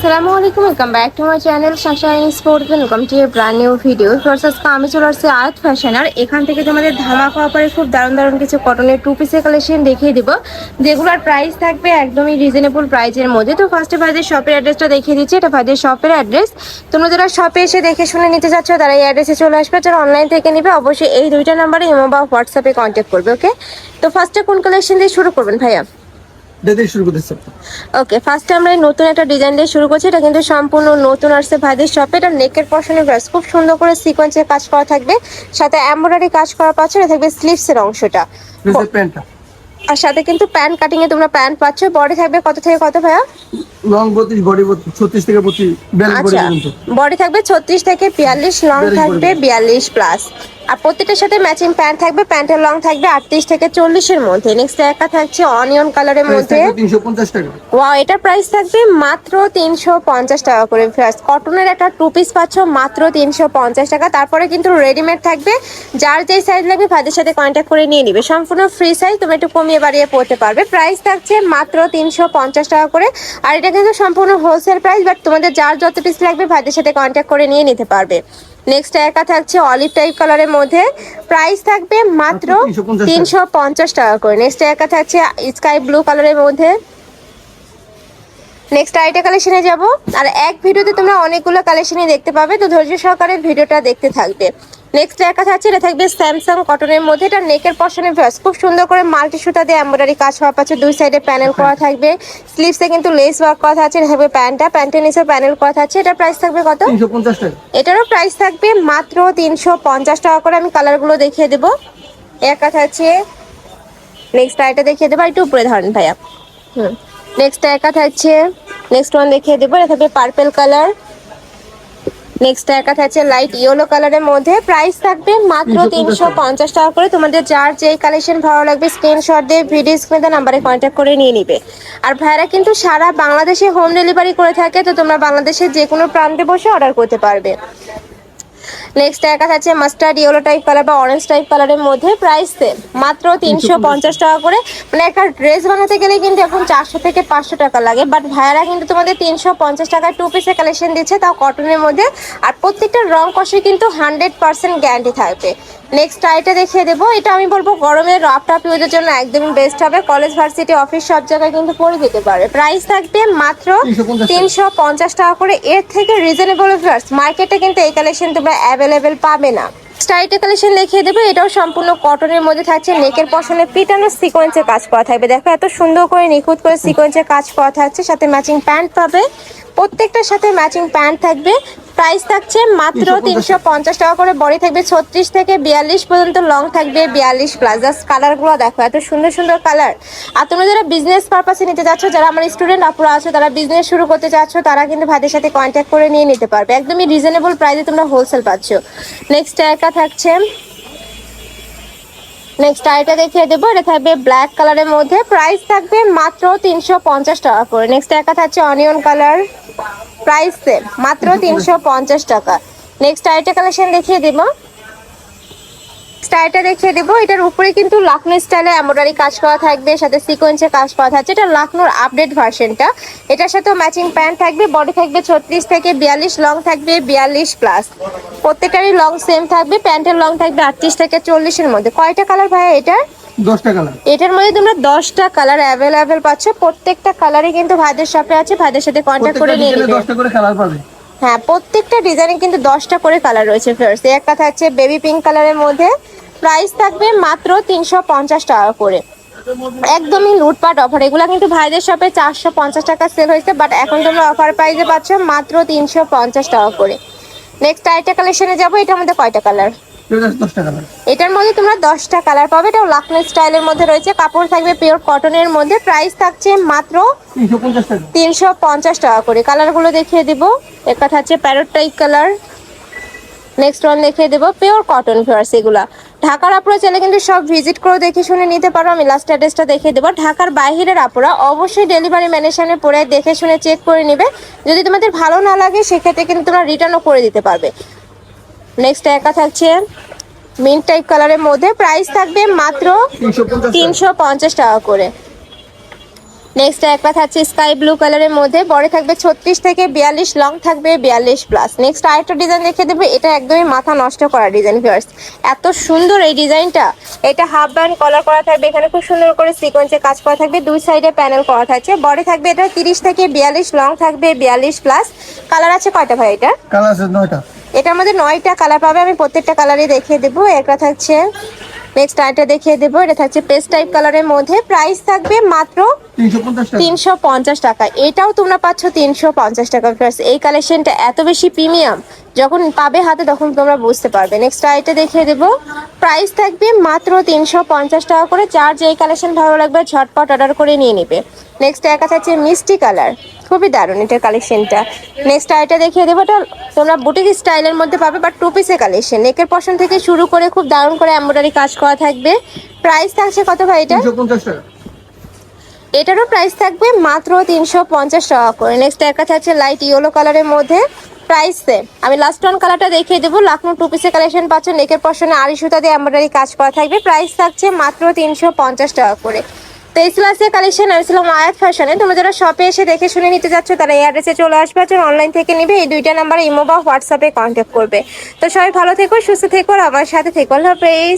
আসসালামু আলাইকুম welcome back to my channel sunshine sport welcome to a brand new video আজকে আমি চলে আসছি আয়াত ফ্যাশন আর এখান থেকে তোমাদের ধামাকা অফারে খুব দারুণ দারুণ কিছু কটনের টু পিসের কালেকশন দেখিয়ে দিব। যেগুলোর প্রাইস থাকবে একদমই রিজনেবল প্রাইসের মধ্যে। তো ফার্স্টে ভাইদের শপের অ্যাড্রেসটা দেখিয়ে দিচ্ছি। এটা ভাইদের শপের অ্যাড্রেস তোমরা যারা শপে এসে দেখে শুনে নিতে চাচ্ছ, তারা এই অ্যাড্রেসে চলে আসবে। যারা অনলাইন থেকে নিবে, অবশ্যই এই দুইটা নাম্বারে ইমো বা হোয়াটসঅ্যাপে কন্ট্যাক্ট করবে ওকে তো ফার্স্টে কোন কালেকশন দিয়ে শুরু করবেন ভাইয়া? দিয়ে শুরু করতেছি। ওকে ফার্স্টে আমরা নতুন একটা ডিজাইন দিয়ে শুরু করছি। এটা কিন্তু সম্পূর্ণ নতুন আসছে ভাইদের শপে এটা নেকের পশনের খুব সুন্দর করে সিকোয়েন্সের কাজ করা থাকবে। সাথে এমব্রয়ডারি কাজ করা পাচ্ছ এটা থাকবে স্লিভসের অংশটা। প্যান্টটা আর সাথে কিন্তু প্যান্ট কাটিং এ তোমরা প্যান্ট পাচ্ছ। বডি থাকবে কত থেকে কত ভাইয়া? লং বডি থেকে আচ্ছা বডি থাকবে ছত্রিশ থেকে বিয়াল্লিশ লং থাকবে বডি। বিয়াল্লিশ প্লাস আর প্রত্যেকটার সাথে ম্যাচিং প্যান্ট থাকবে প্যান্টের লং থাকবে আটত্রিশ থেকে চল্লিশের মধ্যে। নেক্সট একটা থাকছে অনিয়ন কালারের মধ্যে। ওয়াও এটার প্রাইস থাকবে মাত্র তিনশো পঞ্চাশ টাকা করে ফার্স্ট কটনের একটা টু পিস পাচ্ছ মাত্র তিনশো পঞ্চাশ টাকা। তারপরে কিন্তু রেডিমেড থাকবে। যার যেই সাইজ লাগবে ভাইদের সাথে কন্ট্যাক্ট করে নিয়ে নিবে। সম্পূর্ণ ফ্রি সাইজ তুমি একটু কমিয়ে বাড়িয়ে পড়তে পারবে। প্রাইস থাকছে মাত্র তিনশো পঞ্চাশ টাকা করে। আর এটা কিন্তু সম্পূর্ণ হোলসেল প্রাইস বাট তোমাদের যার যত পিস লাগবে ভাইদের সাথে কন্ট্যাক্ট করে নিয়ে নিতে পারবে। নেক্সট একা থাকছে অলিভ টাইপ কালারের মধ্যে। প্রাইস থাকবে মাত্র মাত্র 350 টাকা। তিনশো পঞ্চাশ টাকা করে। নেক্সট একা থাকছে স্কাই ব্লু কালারের মধ্যে। নেক্সট আইটা কালেকশনে যাব। আর এক ভিডিওতে তোমরা অনেকগুলো কালেকশনই দেখতে পাবে। তো ধৈর্য সহকারে ভিডিওটা দেখতে থাকবে। নেক্সট একা থাকছে এটা থাকবে স্যামসাং কটনের মধ্যে। এটা নেকের পশনে ভ্যাস খুব সুন্দর করে মাল্টি সুতা দিয়ে এমব্রয়ডারি কাজ হওয়া পাচ্ছে দুই সাইডে প্যানেল করা থাকবে। স্লিভসে কিন্তু লেস ওয়ার্ক করা আছে এটা থাকবে প্যান্টটা প্যান্টের নিচে প্যানেল করা আছে এটা প্রাইস থাকবে কত? এটারও প্রাইস থাকবে মাত্র তিনশো পঞ্চাশ টাকা করে। আমি কালারগুলো দেখিয়ে দেবো। একা আছে নেক্সট আইটা দেখিয়ে দেবো। একটু উপরে ধরেন ভাইয়া। হুম। নেক্সট একা থাকছে নেক্সট ওয়ান দেখিয়ে দেবো। এটা থাকবে পার্পেল কালার নেক্সট একা থাকছে লাইট ইয়েলো কালারের মধ্যে প্রাইস থাকবে মাত্র তিনশো পঞ্চাশ টাকা করে। তোমাদের যার যেই কালেকশন ভালো লাগবে স্ক্রিনশট দিয়ে ভিডিও স্ক্রিনে নাম্বারে কন্ট্যাক্ট করে নিয়ে নিবে। আর ভাইরা কিন্তু সারা বাংলাদেশে হোম ডেলিভারি করে থাকে তো তোমরা বাংলাদেশের যে কোনো প্রান্তে বসে অর্ডার করতে পারবে। নেক্সট একা আছে মাস্টার্ড ইয়েলো টাইপ কালার বা অরেঞ্জ টাইপ কালারের মধ্যে প্রাইস সেম মাত্র তিনশো পঞ্চাশ টাকা করে। মানে একটা ড্রেস বানাতে গেলে কিন্তু এখন চারশো থেকে পাঁচশো টাকা লাগে। বাট ভাইয়ারা কিন্তু তোমাদের তিনশো পঞ্চাশ টাকায় টু পিসের কালেকশন দিচ্ছে তাও কটনের মধ্যে। আর প্রত্যেকটা রং কষে কিন্তু হান্ড্রেড পার্সেন্ট গ্যারান্টি থাকবে। নেক্সট আইটা দেখিয়ে দেবো। এটা আমি বলব গরমের রাফ টাফ ইউজের জন্য একদমই বেস্ট হবে। কলেজ ভার্সিটি অফিস সব জায়গায় কিন্তু পরে দিতে পারবে প্রাইস থাকবে মাত্র 350 টাকা। তিনশো পঞ্চাশ টাকা করে। এর থেকে রিজনেবল মার্কেটে কিন্তু এই কালেকশন তোমরা অ্যাভেলেবেল পাবে না। স্টাইটে কালেকশন দেখিয়ে দেবে, এটাও সম্পূর্ণ কটনের মধ্যে থাকছে নেকের পশনে পিটানো সিকোয়েন্সের কাজ করা থাকবে। দেখো, এত সুন্দর করে, নিখুঁত করে সিকোয়েন্সের কাজ করা থাকছে, সাথে ম্যাচিং প্যান্ট পাবে। প্রত্যেকটার সাথে ম্যাচিং প্যান্ট থাকবে। প্রাইস থাকছে মাত্র তিনশো পঞ্চাশ টাকা। করে। বডি থাকবে ছত্রিশ থেকে বিয়াল্লিশ পর্যন্ত লং থাকবে বিয়াল্লিশ প্লাস জাস্ট কালারগুলো দেখো এত সুন্দর সুন্দর কালার আর তোমরা যারা বিজনেস পারপাসে নিতে চাচ্ছ যারা আমার স্টুডেন্ট আপুরা আছো তারা বিজনেস শুরু করতে চাচ্ছ তারা কিন্তু ভাইদের সাথে কন্ট্যাক্ট করে নিয়ে নিতে পারবে। একদমই রিজনেবল প্রাইসে তোমরা হোলসেল পাচ্ছ। নেক্সট একা থাকছে নেক্সট আইটা দেখিয়ে দেবো এটা থাকবে ব্ল্যাক কালারের মধ্যে। প্রাইস থাকবে মাত্র তিনশো পঞ্চাশ টাকা করে। নেক্সট একা থাকছে অনিয়ন কালার প্রাইস সেম মাত্র তিনশো পঞ্চাশ। টাকা। নেক্সট আরেকটা কালেকশন দেখিয়ে দেবো। স্টাইলটা দেখিয়ে দেবো। এটার উপরে কিন্তু লাখনো স্টাইলে এমব্রয়ডারি কাজ করা থাকবে সাথে সিকোয়েন্সের কাজ করা থাকছে। এটা লাখনোর আপডেট ভার্সনটা এটার সাথেও ম্যাচিং প্যান্ট থাকবে বডি থাকবে ছত্রিশ থেকে বিয়াল্লিশ লং থাকবে বিয়াল্লিশ প্লাস প্রত্যেকটারই লং সেম থাকবে প্যান্টের লং থাকবে আটত্রিশ থেকে চল্লিশের মধ্যে। কয়টা কালার ভাইয়া এটার? এটার মধ্যে তোমরা দশটা কালার অ্যাভেলেবেল পাচ্ছ। প্রত্যেকটা কালারই কিন্তু ভাইদের শপে আছে ভাইদের সাথে কন্ট্যাক্ট করে নিয়ে নেবে। দশটা করে কালার পাবে। হ্যাঁ প্রত্যেকটা ডিজাইনে কিন্তু দশটা করে কালার রয়েছে ফ্রেন্ডস এক একটা হচ্ছে বেবি পিঙ্ক কালারের মধ্যে। প্রাইস থাকবে মাত্র তিনশো পঞ্চাশ টাকা করে। একদমই লুটপাট অফার এগুলো কিন্তু ভাইদের শপে চারশো পঞ্চাশ টাকা সেল হয়েছে বাট এখন তোমরা অফার প্রাইসে পাচ্ছ মাত্র তিনশো পঞ্চাশ টাকা করে। নেক্সট আরেকটা কালেকশনে যাব এটার মধ্যে কয়টা কালার এটার মধ্যে তোমরা দশটা কালার পাবে। এটাও লাখনো স্টাইলের মধ্যে রয়েছে। কাপড় থাকবে পিওর কটনের মধ্যে। প্রাইস থাকছে মাত্র তিনশো পঞ্চাশ টাকা। করে। কালারগুলো দেখিয়ে দিব। একটা থাকছে parrot type colour next one দেখিয়ে দেবো। পিওর কটন ফিয়ার্স এগুলা। ঢাকার আপুরা চাইলে কিন্তু সব ভিজিট করে দেখে শুনে নিতে পারো। আমি লাস্ট অ্যাড্রেসটা দেখিয়ে দেবো। ঢাকার বাইরের আপুরা অবশ্যই ডেলিভারি ম্যানের সামনে পরে দেখে শুনে চেক করে নেবে। যদি তোমাদের ভালো না লাগে সেক্ষেত্রে কিন্তু তোমরা রিটার্নও করে দিতে পারবে। নেক্সট একা থাকছে। মিন্ট টাইপ কালারের মধ্যে প্রাইস থাকবে মাত্র তিনশো পঞ্চাশ টাকা। করে। নেক্সট একটা থাকছে স্কাই ব্লু কালারের মধ্যে। বড় থাকবে ছত্রিশ থেকে বিয়াল্লিশ লং থাকবে বিয়াল্লিশ প্লাস নেক্সট আরেকটা ডিজাইন দেখে দেবে এটা একদমই মাথা নষ্ট করা ডিজাইন ভিউয়ার্স এত সুন্দর এই ডিজাইনটা এটা হাফ ব্যান্ড কলার করা থাকবে এখানে খুব সুন্দর করে সিকোয়েন্সে কাজ করা থাকবে দুই সাইডে প্যানেল করা থাকছে। বডি থাকবে এটা তিরিশ থেকে বিয়াল্লিশ লং থাকবে বিয়াল্লিশ প্লাস কালার আছে কয়টা ভাই এটা? কালার আছে নয়টা। এটার মধ্যে নয়টা কালার পাবে আমি প্রত্যেকটা কালারই দেখিয়ে দেবো। একটা থাকছে নেক্সট আরেকটা দেখিয়ে দেবো এটা থাকছে পেস্ট টাইপ কালারের মধ্যে। প্রাইস থাকবে মাত্র তিনশো পঞ্চাশ টাকা। এটাও তোমরা পাচ্ছ তিনশো পঞ্চাশ টাকা Plus এই কালেকশনটা এত বেশি প্রিমিয়াম যখন পাবে হাতে তখন তোমরা বুঝতে পারবে। নেক্সট আইটা দেখিয়ে দেবো। প্রাইস থাকবে মাত্র তিনশো পঞ্চাশ টাকা করে। যার যেই কালেকশন ভালো লাগবে ঝটপট অর্ডার করে নিয়ে নেবে। নেক্সট একা থাকছে মিষ্টি কালার খুবই দারুণ এটার কালেকশনটা নেক্সট আইটা দেখিয়ে দেবো। এটা তোমরা বুটিক স্টাইলের মধ্যে পাবে বা টু পিসের কালেকশন নেকের পশন থেকে শুরু করে খুব দারুণ করে এমব্রয়ডারি কাজ করা থাকবে। প্রাইস থাকছে কত ভাই এটা? এটারও প্রাইস থাকবে মাত্র তিনশো পঞ্চাশ টাকা করে। নেক্সট একটা থাকছে লাইট ইয়েলো কালারের মধ্যে। প্রাইস সেম আমি লাস্ট ওয়ান কালারটা দেখিয়ে দেবো। লাখনো টু পিসের কালেকশন পাচ্ছ। নেকের পশনে আড়ি সুতা দিয়ে এমব্রয়ডারি কাজ করা থাকবে। প্রাইস থাকছে মাত্র তিনশো পঞ্চাশ টাকা করে। তো এই ক্লাসের কালেকশন আমি ছিলাম আয়াত ফ্যাশনে। তোমরা যারা শপে এসে দেখে শুনে নিতে যাচ্ছ, তারা এই অ্যাড্রেসে চলে আসবে আর অনলাইন থেকে নিবে। এই দুইটা নাম্বারে ইমো বা হোয়াটসঅ্যাপে কন্ট্যাক্ট করবে। তো সবাই ভালো থেকো, সুস্থ থেকো, আর আমার সাথে থেকো। আল্লাহ হাফেজ।